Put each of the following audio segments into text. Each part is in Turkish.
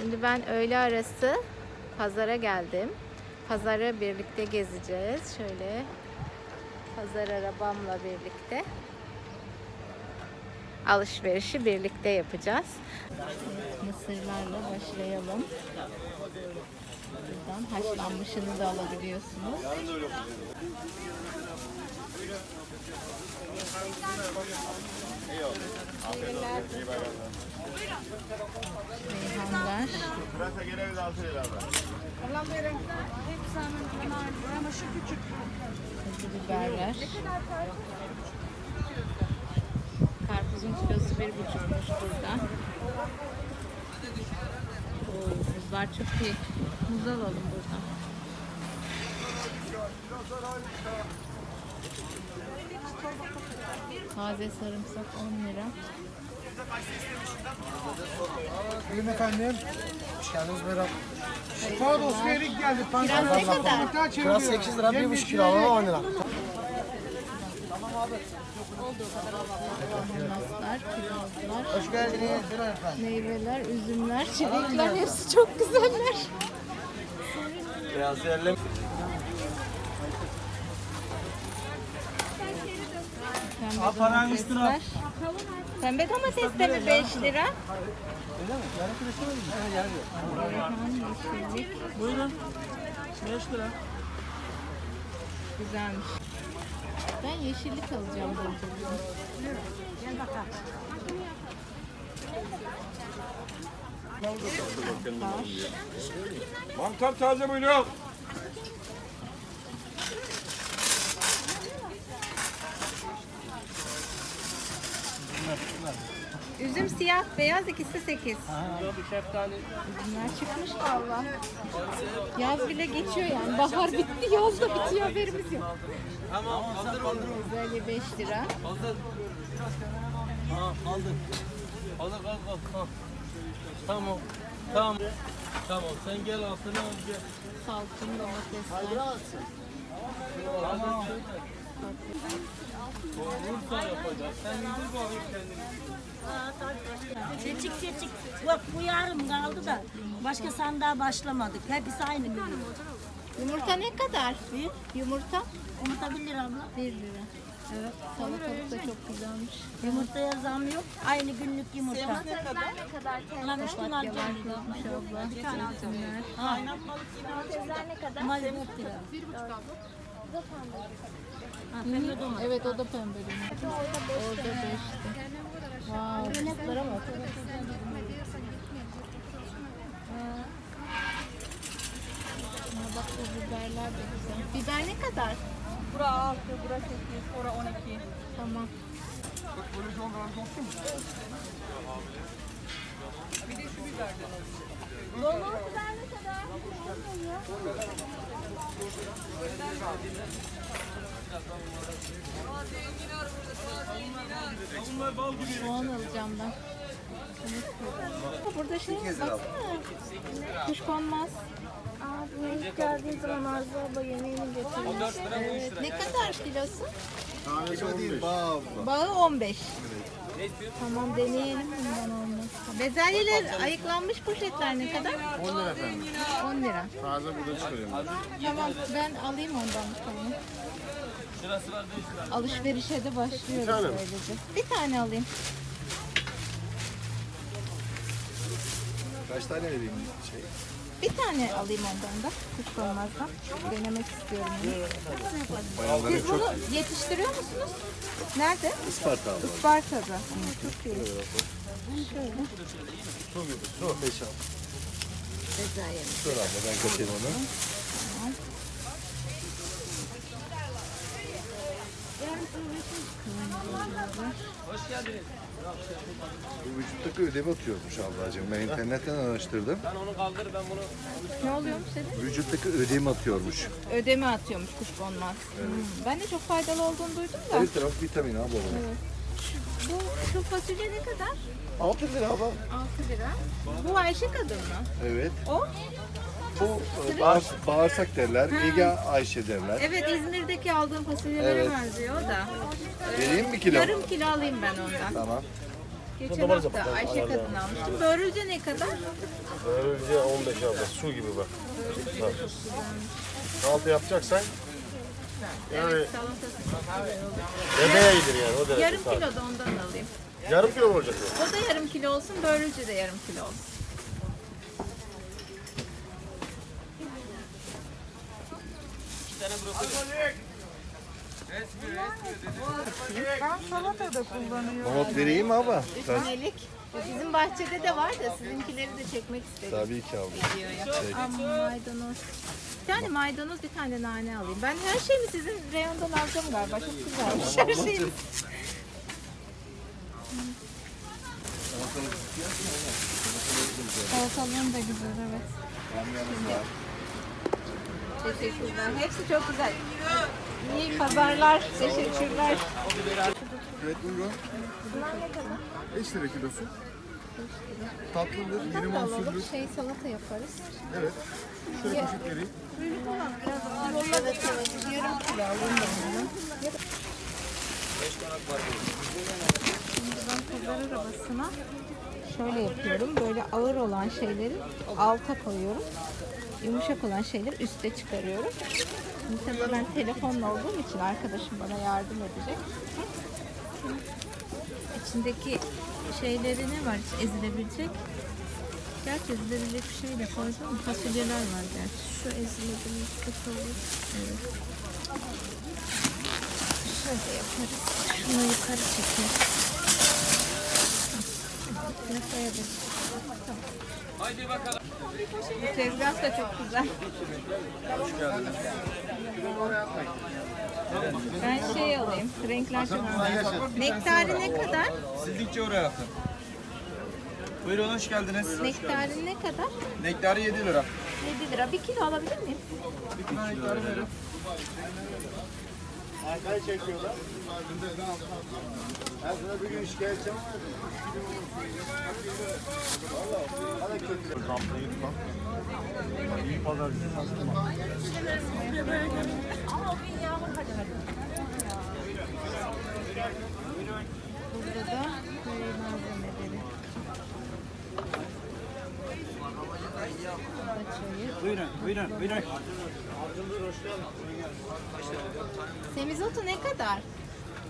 Şimdi ben öğle arası pazara geldim. Pazarı birlikte gezeceğiz. Şöyle pazar arabamla birlikte alışverişi birlikte yapacağız. Mısırlarla başlayalım. Buradan haşlanmışını da alabiliyorsunuz. Reyhanlar, Pırasa gene bir de altı lira var. acı biberler. Karpuzun kilosu bir buçukmuş burada. Oo, muzlar çok iyi. Muz alalım buradan. Taze sarımsak 10 lira. Buyurun efendim. Hoş geldiniz Berat. Şifa dostu erik geldi. Kiraz ne kadar? Kiraz Kiraz 8 lira, 1,5 kilo alalım 10 lira. Ananaslar, kirazlar, Hoş geldiniz. Meyveler, üzümler, çilekler hepsi çok güzeller. Beyaz yerli. Pembe domatesler. Pembe domates de mi 5 lira? Reyhan, yeşillik. Buyurun. 5 lira. Güzelmiş. Ben yeşillik alacağım burada. Mantar taze buyurun. Üzüm siyah, beyaz ikisi 8. Üzümler çıkmış valla. Yaz bile geçiyor yani. Bahar bitti, yaz da bitiyor haberimiz yok. Bezelye 5 lira. Ha aldık. Aldık al al al. Tamam. Tamam. Tamam sen gel altına önce. Salçın domatesler. Tamam. Olursa yapacağız. Sen kendini. Seçik seçik. Bak bu yarım kaldı da başka sandığa başlamadık. Hepsi aynı gün. Yumurta ne kadar? Yumurta Yumurta 1 lira abla. 1 lira. Evet. Salatalık da çok güzelmiş. Yumurtaya zam yok. Aynı günlük yumurta. ne kadar? Ulan üç gün alacağım. Yapmış abla. Bir tane alacağım. Üzümler. Ha. Mal 4 lira. Ha, pembe domates. Evet o da pembe domates. Orada 5'ti. Wow, fıstıklara bak. Şuna bak bu biberler de güzel. Biber ne kadar? Bura 6, bura 8, ora 12. Tamam. Soğan alacağım ben. Burada şey baksana. Kuşkonmaz. Aa, bu ilk geldiği zaman Arzu abla yemeğini getirmiş. Evet. Ne kadar kilosu? Tanesi 15. Bağ Bağı 15. Tamam deneyelim bundan olmazsa. Bezelyeler ayıklanmış poşetler ne kadar? 10 lira efendim. 10 lira. Taze burada çıkarıyorum. Tamam ben alayım ondan bir tane. Alışverişe de başlıyoruz tane mi? böylece. Bir tane alayım. Kaç tane vereyim şey? Bir tane alayım ondan da. Kuşkonmazdan. Denemek istiyorum. bunu. Siz bunu yetiştiriyor musunuz? Nerede? Isparta abla. Isparta'da. Hı, çok iyi. Şöyle. Su 5 al. Bezelye. Dur abla ben katayım onu. Bu vücuttaki ödevi atıyormuş ablacığım. Ben internetten araştırdım. Sen onu kaldır ben bunu. Ne oluyormuş senin? Vücuttaki ödemi atıyormuş. Ödeme atıyormuş kuşkonmaz. Hmm. Ben de çok faydalı olduğunu duydum da. Her taraf vitamin abla bunun. Bu şu fasulye ne kadar? 6 lira abla. 6 lira. Bu Ayşe kadın mı? Evet. O? Bu e, bağır, bağırsak derler. Ege Ayşe derler. Evet İzmir'deki aldığım fasulyelere Evet. benziyor o da. Vereyim mi kilo? Yarım kilo alayım ben ondan. Tamam. Geçen hafta Ayşe kadın almıştım. Börülce ne kadar? Böylece 15 abla su gibi bak. bak. Altı yapacaksan yani Evet salatası. bebeğe gider yani o derece. Yarım kilo da ondan alayım. Yarım kilo mu olacak bu? O da yarım kilo olsun, börülce de yarım kilo olsun. Ben salata da kullanıyorum. Nohut vereyim abla? Üç tanelik. Bizim bahçede de var da sizinkileri de çekmek istedim. Tabii ki abla. videoya. Ama maydanoz. Bir tane maydanoz, bir tane nane alayım. Ben her şeyimi sizin reyondan alacağım galiba. Çok güzelmiş her şeyimiz. Salatalığım da güzel, evet. Teşekkürler. Hepsi çok güzel. İyi pazarlar. Teşekkürler. Evet buyurun. Bunlar ne kadar? 5 lira kilosu. Tatlıdır, yeni mahsuldür. Şey salata yaparız. Evet. Şöyle poşet vereyim. Yolladık evet. Yarım kilo alayım ben bunu. Şimdi ben pazar arabasına şöyle yapıyorum. Böyle ağır olan şeyleri alta koyuyorum. Yumuşak olan şeyleri üste çıkarıyorum. Şimdi tabii ben telefonla olduğum için arkadaşım bana yardım edecek. İçindeki şeyleri ne var hiç ezilebilecek? Gerçi ezilebilecek bir şey de koydum. Fasulyeler var gerçi. Şu ezilebilir, kötü olur. Evet. Şöyle yaparız. Şunu yukarı çekeriz. Haydi bakalım. Bu tezgah da çok güzel. Ben şey alayım. Renkler çok güzel. Nektarı ne kadar? Sildikçe oraya akın. Buyurun hoş geldiniz. Nektarı ne kadar? Nektarı 7 lira. 7 lira. Bir kilo alabilir miyim? Bir kilo nektarı verin. Arkayı çekiyorlar. Ben sana bir gün şikayetçi var. İyi pazar günü. Burada da Buyurun buyurun buyurun. Semizotu ne kadar?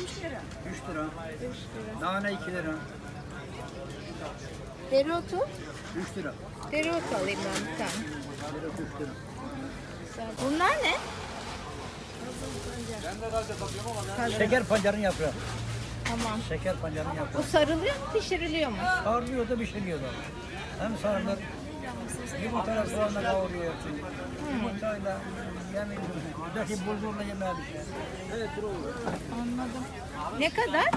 3 lira. 3 Nane 2 lira. Dereotu? 3 lira. Dereotu alayım ben bir tane. Dereotu 3 lira. Güzel. Bunlar ne? Şeker pancarın yaprağı. Tamam. Şeker pancarın yaprağı. Bu sarılıyor mu, pişiriliyor mu? Sarılıyor da pişiriyor da. Hem sarılır. Yumurtayla soğanla kavuruyor. Yumurtayla yani buradaki bulgurla yemeğe bir şey. Anladım. Ne kadar?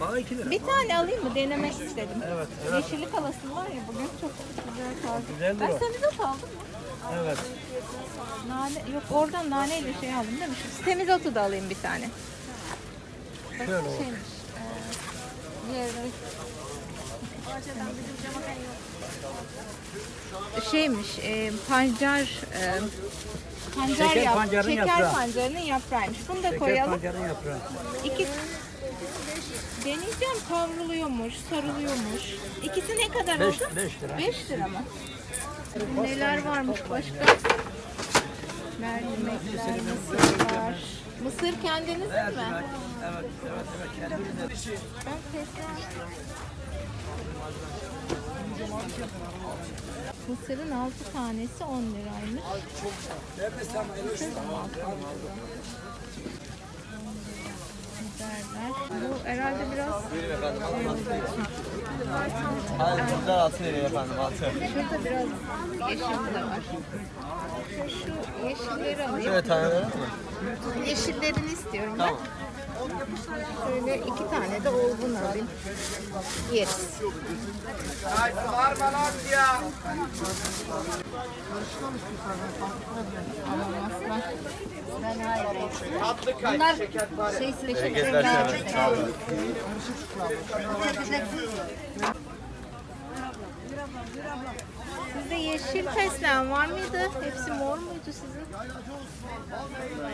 Bana 2 lira. Bir tane alayım mı? Denemek istedim. Evet. Yeşillik alasım var ya bugün çok güzel taze. Güzeldir Ben o. semizot aldım mı? Evet. Nane, yok oradan naneyle şey aldım değil mi? Şu semizotu da alayım bir tane. Şöyle olur. Şeymiş. E, yerli. Şeymiş, e, pancar, e, pancar Şeker yap, pancarın şeker yaprağı. pancarının yaprağıymış. Bunu da Şeker koyalım. pancarın yaprağı. İki deneyeceğim kavruluyormuş, sarılıyormuş. İkisi ne kadar Beş- oldu? beş lira. 5 lira mı? Neler varmış başka? Mercimekler, mısırlar. Mısır kendiniz mi? Evet, evet, evet. Ben fesleğen. Mısırın 6 tanesi 10 liraymış. Mısır da altı lira. Biberler. Bu herhalde biraz Hayır bunlar 6 lira efendim 6. Şurada biraz yeşil de var. Şu yeşilleri alayım. Şöyle taneleri mi? Yeşillerini istiyorum ben. Şöyle iki tane de olgun alayım. Yeriz. Ben hayır. Bunlar şey Hareketler seçim. Sizde yeşil fesleğen var mıydı? Hepsi mor muydu sizin?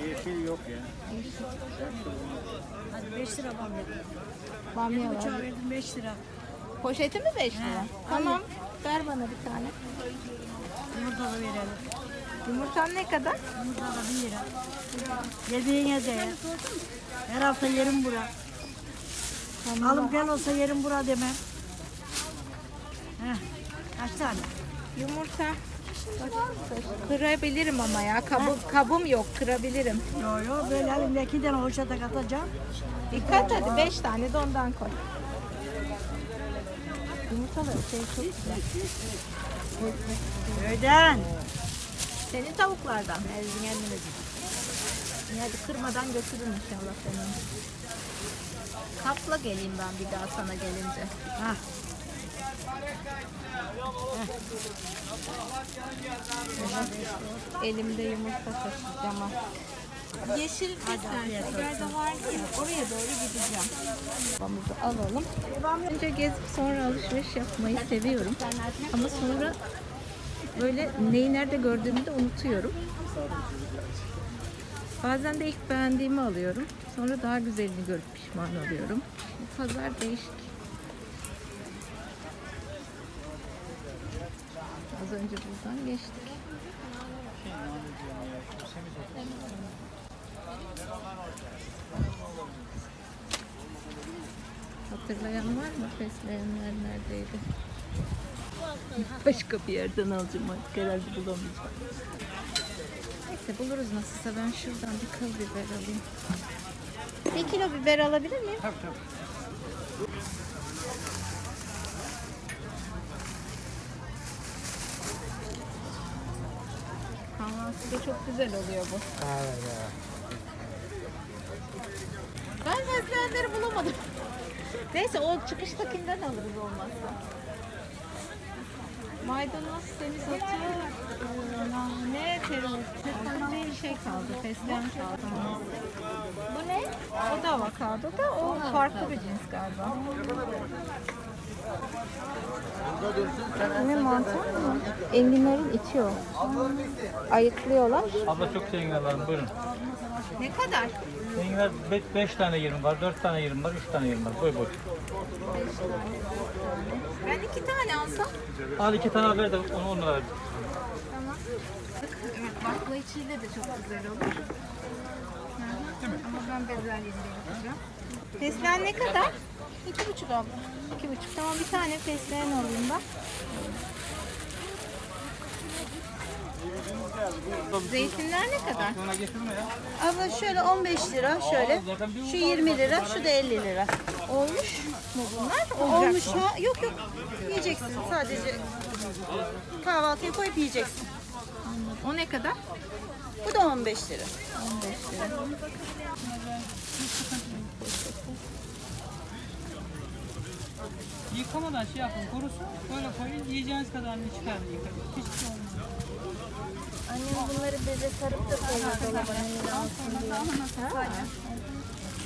Yeşil yok ya. Hadi 5 lira bamya. Bamya var. Uçağı verdim 5 lira. Poşeti mi 5 lira? Tamam. Ver bana bir tane. Yumurta da verelim. Yumurtan ne kadar? Yumurta da 1 lira. Yediğine de ya. Her hafta yerim bura. Alım gel olsa yerim bura demem. Heh. Kaç tane? Yumurta. Kırabilirim ama ya. Kabım, kabım yok. Kırabilirim. Yo yo böyle elimdeki tane hoşata katacağım. Dikkat hadi 5 tane de ondan koy. Yumurtalar şey çok güzel. Öden. Senin tavuklardan. İyi, Hadi kırmadan götürün inşallah seni. Kapla geleyim ben bir daha sana gelince. Hah. Elimde yumurta taşıyacağım. Yeşil fesleğen şekerde vardı ya oraya doğru gideceğim. Babamızı alalım. Önce gezip sonra alışveriş yapmayı seviyorum. Ama sonra böyle neyi nerede gördüğümü de unutuyorum. Bazen de ilk beğendiğimi alıyorum. Sonra daha güzelini görüp pişman oluyorum. Pazar değişik. Az önce buradan geçtik. Hatırlayan var mı? Fesleğenler neredeydi? Başka bir yerden alacağım artık herhalde bulamayacağım. Neyse buluruz nasılsa ben şuradan bir kıl biber alayım. Bir kilo biber alabilir miyim? Tabii tabii. Kahvaltıda çok güzel oluyor bu. Evet ya. Ben fesleğenleri bulamadım. Neyse o çıkıştakinden alırız olmazsa. Maydanoz, semizotu, e, nane, tereyağı. Bir şey kaldı, fesleğen kaldı. Bu ne? O da avokado da o farklı bir cins galiba. Ne mantar mı? Enginlerin içi o. Ayıklıyorlar. Abla çok zenginler var buyurun. Ne kadar? Zenginler 5 tane 20 var, 4 tane 20 var, 3 tane 20 var. Boy boy. Ben iki tane alsam. Al iki tane ver de onu onlara ver. Tamam. Evet, bakla içiyle de çok güzel olur. Hı hı. Ama ben bezelyeli yapacağım. Fesleğen ne kadar? İki buçuk abla. İki buçuk. Tamam bir tane fesleğen alayım ben. Zeytinler ne kadar? Ona getirme ya. Abla şöyle 15 lira şöyle. Şu 20 lira, şu da 50 lira. Olmuş mu bunlar? Olacak Olmuş mu? Yok yok. Yiyeceksin sadece. Kahvaltıya koyup yiyeceksin. O ne kadar? Bu da 15 lira. 15 lira. Yıkamadan şey yapın, kurusun, böyle koyun, yiyeceğiniz kadarını çıkarın yıkayın. Hiçbir şey olmaz. Annem bunları beze sarıp da koyuyor diye.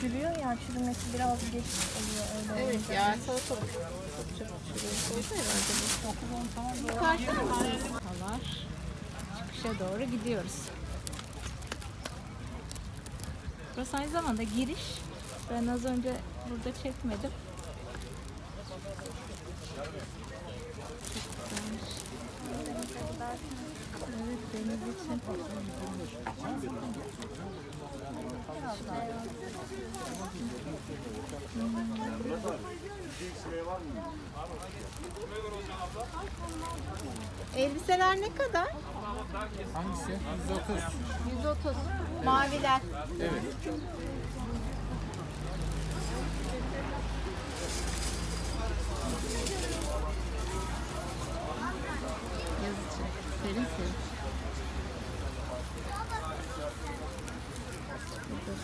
Çürüyor ya, çürümesi biraz geç oluyor öyle. Evet ya salatalık. Çok çabuk çürüyor. Soğudu herhalde bu. Çıkarsana mısın? Halar. Çıkışa doğru gidiyoruz. Burası aynı zamanda giriş. Ben az önce burada çekmedim. Çok güzelmiş. Evet deniz için. Elbiseler ne kadar? Hangisi? 130. 130. Maviler. Evet.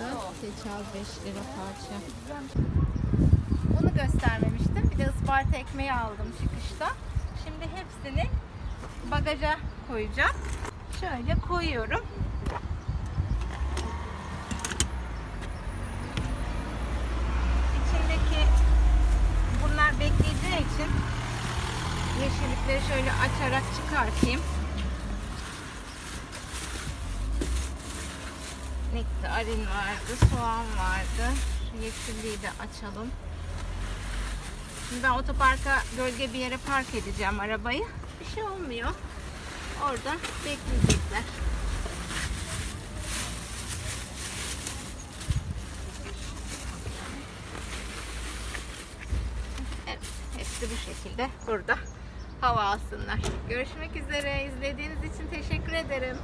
Da seçal 5 lira parça. Bunu göstermemiştim. Bir de Isparta ekmeği aldım çıkışta. Şimdi hepsini bagaja koyacağım. Şöyle koyuyorum. İçindeki bunlar bekleyeceği için Yeşillikleri şöyle açarak çıkartayım. Nektarin vardı, soğan vardı. Şu yeşilliği de açalım. Şimdi ben otoparka gölge bir yere park edeceğim arabayı. Bir şey olmuyor. Orada bekleyecekler. Evet, hepsi bu şekilde burada hava alsınlar. Görüşmek üzere. İzlediğiniz için teşekkür ederim.